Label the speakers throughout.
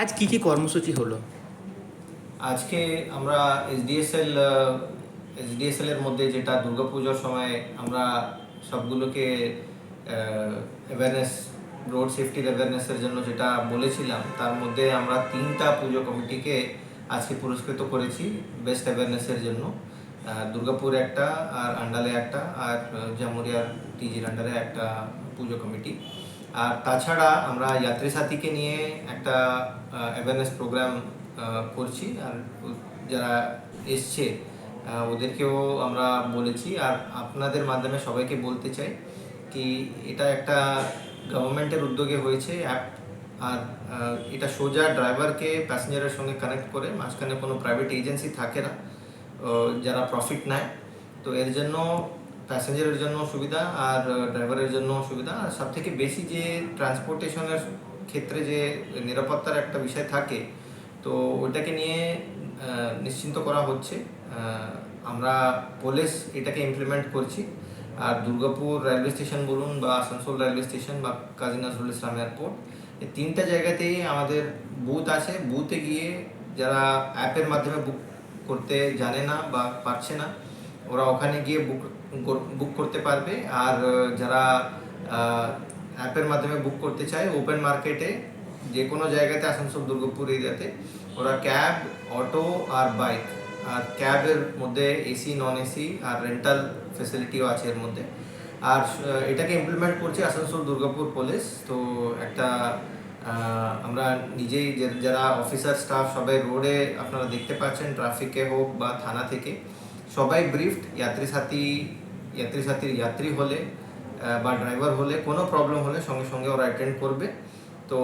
Speaker 1: আজ কি কি কর্মসূচি হলো?
Speaker 2: আজকে আমরা এসডিএসএল এসডিএসএল এর মধ্যে যেটা দুর্গাপুজোর সময় আমরা সবগুলোকে অ্যাওয়ারনেস রোড সেফটির অ্যাওয়ারনেসের জন্য যেটা বলেছিলাম, তার মধ্যে আমরা তিনটা পুজো কমিটিকে আজকে পুরস্কৃত করেছি বেস্ট অ্যাওয়ারনেসের জন্য। দুর্গাপুর একটা আর আন্ডালে একটা, আর জামুরিয়ার, টিজির আন্ডারে একটা পুজো কমিটি। আর তাছাড়া আমরা যাত্রী সাথীকে নিয়ে একটা অ্যাওয়ারনেস প্রোগ্রাম করছি। আর যারা এসছে ওদেরকেও আমরা বলেছি। আর আপনাদের মাধ্যমে সবাইকে বলতে চাই কি এটা একটা গভর্নমেন্টের উদ্যোগে হয়েছে অ্যাপ আর এটা সোজা ড্রাইভারকে প্যাসেঞ্জারের সঙ্গে কানেক্ট করে, মাঝখানে কোনো প্রাইভেট এজেন্সি থাকে না যারা প্রফিট নেয়। তো এর জন্য প্যাসেঞ্জারের জন্য সুবিধা আর ড্রাইভারের জন্য সুবিধা আর সব থেকে বেশি যে ট্রান্সপোর্টেশনের ক্ষেত্রে যে নিরাপত্তার একটা বিষয় থাকে, তো ওইটাকে নিয়ে নিশ্চিন্ত করা হচ্ছে। আমরা পুলিশ এটাকে ইমপ্লিমেন্ট করছি। আর দুর্গাপুর রেলওয়ে স্টেশন বলুন বা আসানসোল রেলওয়ে স্টেশন বা কাজী নজরুল ইসলাম এয়ারপোর্ট এই তিনটা জায়গাতেই আমাদের বুথ আছে। বুথে গিয়ে যারা অ্যাপের মাধ্যমে বুক করতে জানে না বা পারছে না, ওরা ওখানে গিয়ে বুক বুক করতে পারবে। আর যারা অ্যাপের মাধ্যমে বুক করতে চায় ওপেন মার্কেটে যে কোনো জায়গাতে, আসানসোল, দুর্গাপুর এরিয়াতে, ওরা ক্যাব অটো আর বাইক আর ক্যাবের মধ্যে এসি নন এসি আর রেন্টাল ফেসিলিটিও আছে এর মধ্যে। আর এটাকে ইমপ্লিমেন্ট করছে আসানসোল, দুর্গাপুর পুলিশ তো একটা আমরা নিজেই যারা অফিসার স্টাফ সবাই রোডে আপনারা দেখতে পাচ্ছেন ট্রাফিকে হোক বা থানা থেকে সবাই ব্রিফড যাত্রী সাথী, যাত্রী সাথীর যাত্রী হলে বা ড্রাইভার হলে কোনো প্রবলেম হলে সঙ্গে সঙ্গে ওরা অ্যাটেন্ড করবে। তো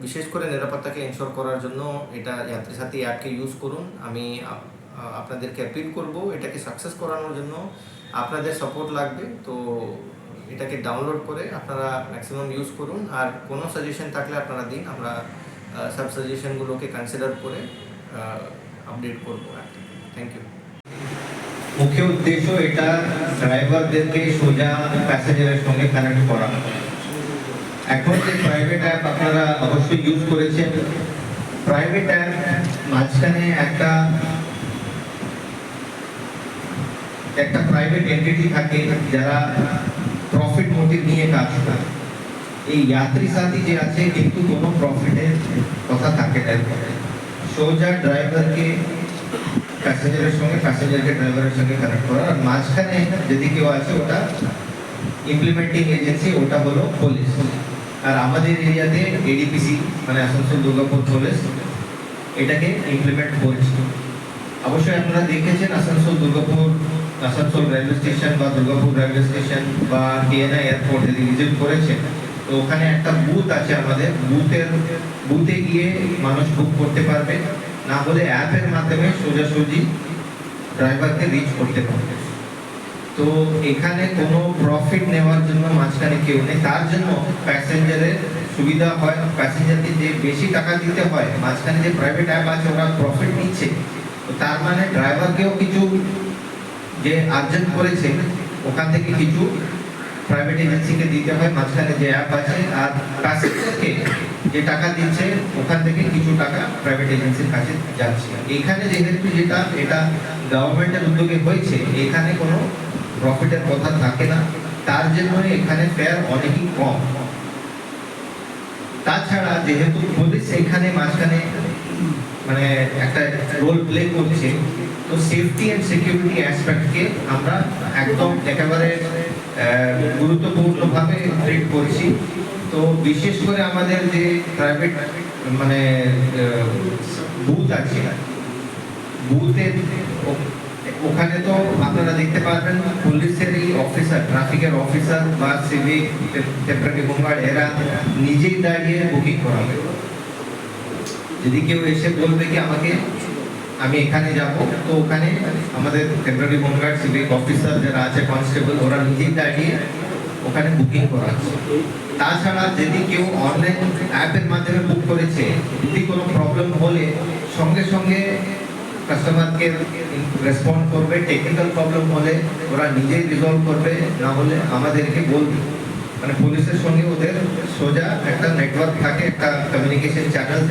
Speaker 2: বিশেষ করে নিরাপত্তাকে এনশোর করার জন্য এটা যাত্রী সাথী অ্যাপকে ইউজ করুন। আমি আপনাদেরকে অ্যাপিল করব। এটাকে সাকসেস করানোর জন্য আপনাদের সাপোর্ট লাগবে। তো, এটাকে ডাউনলোড করে আপনারা ম্যাক্সিমাম ইউজ করুন। আর কোনো সাজেশন থাকলে আপনারা দিন। আমরা সব সাজেশনগুলোকে কনসিডার করে আপডেট করব থ্যাংক ইউ
Speaker 3: মুখ্য উদ্দেশ্য এটা ড্রাইভারদেরকে সোজা প্যাসেঞ্জারের সঙ্গে কানেক্ট করা এখন যে প্রাইভেট অ্যাপ আপনারা অবশ্যই ইউজ করেছেন প্রাইভেট অ্যাপ মাঝখানে একটা একটা প্রাইভেট এন্টিটি থাকে যারা প্রফিট মোটিভ নিয়ে কাজ করে এই যাত্রী সাথী যে আছে, কিন্তু কোনো প্রফিটের কথা থাকে না এরপরে। সোজা ড্রাইভারকে প্যাসেঞ্জারের সঙ্গে প্যাসেঞ্জারকে ড্রাইভারের সঙ্গে কানেক্ট করা। আর মাঝখানে যদি কেউ আছে, ওটা ইমপ্লিমেন্টিং এজেন্সি ওটা হলো পুলিশ আর আমাদের এরিয়াতে এডিপিসি মানে আসানসোল, দুর্গাপুর পুলিশ এটাকে ইমপ্লিমেন্ট করছে অবশ্যই আপনারা দেখেছেন আসানসোল, দুর্গাপুর, আসানসোল রেলওয়ে স্টেশন বা দুর্গাপুর রেলওয়ে স্টেশন বা ডিএনআই এয়ারপোর্ট যদি ভিজিট করেছেন তো ওখানে একটা বুথ আছে আমাদের। বুথের বুথে গিয়ে মানুষ বুক করতে পারবে। না হলে অ্যাপের মাধ্যমে সোজাসুজি ড্রাইভারকে রিচ করতে পারবে। তো এখানে কোনো প্রফিট নেওয়ার জন্য মাঝখানে কেউ নেই। তার জন্য প্যাসেঞ্জারের সুবিধা হয়। প্যাসেঞ্জারকে যে বেশি টাকা দিতে হয়, মাঝখানে যে প্রাইভেট অ্যাপ আছে, ওরা প্রফিট নিচ্ছে। তো তার মানে ড্রাইভারকেও কিছু যে আর্জেন্ট করেছে, ওখান থেকে কিছু প্রাইভেট এজেন্সিকে দিতে হয়। মাঝখানে যে অ্যাপ আছে, আর প্যাসেঞ্জারকে যে টাকা দিচ্ছে ওখান থেকে কিছু টাকা প্রাইভেট এজেন্সির কাছে যাচ্ছে। এখানে যেহেতু যেটা, এটা গভর্নমেন্টের উদ্যোগে হয়েছে, এখানে কোনো প্রফিটের কথা থাকে না। তার জন্য এখানে ফেয়ার অনেকই কম। তাছাড়া যেহেতু পুলিশ এখানে মাঝখানে মানে একটা রোল প্লে করছে, তো সেফটি এন্ড সিকিউরিটি অ্যাসপেক্টকে আমরা একদম একেবারে গুরুত্বপূর্ণভাবে করছি। তো বিশেষ করে আমাদের যে প্রাইভেট মানে বুথ আছে বুথের ও- ওখানে তো আপনারা দেখতে পারবেন পুলিশেরই অফিসার ট্রাফিকের অফিসার বা সিভিক টেম্পারেরি হোমগার্ড এরা নিজেই দাঁড়িয়ে বুকিং করাবে। যদি কেউ এসে বলবে কি আমাকে, আমি এখানে যাব, তো ওখানে আমাদের টেম্পারেরি হোমগার্ড সিভিক অফিসার যারা আছে কনস্টেবল ওরা নিজেই দাঁড়িয়ে ওখানে বুকিং করাচ্ছে তাছাড়া যদি কেউ অনলাইন অ্যাপের মাধ্যমে বুক করেছে, যদি কোনো প্রবলেম হলে সঙ্গে সঙ্গে কাস্টমারকে রেসপন্ড করবে টেকনিক্যাল প্রবলেম হলে ওরা নিজেই রিজলভ করবে, না হলে আমাদেরকে বলবে। মানে পুলিশের সঙ্গে ওদের সোজা একটা নেটওয়ার্ক থাকে, একটা কমিউনিকেশন চ্যানেল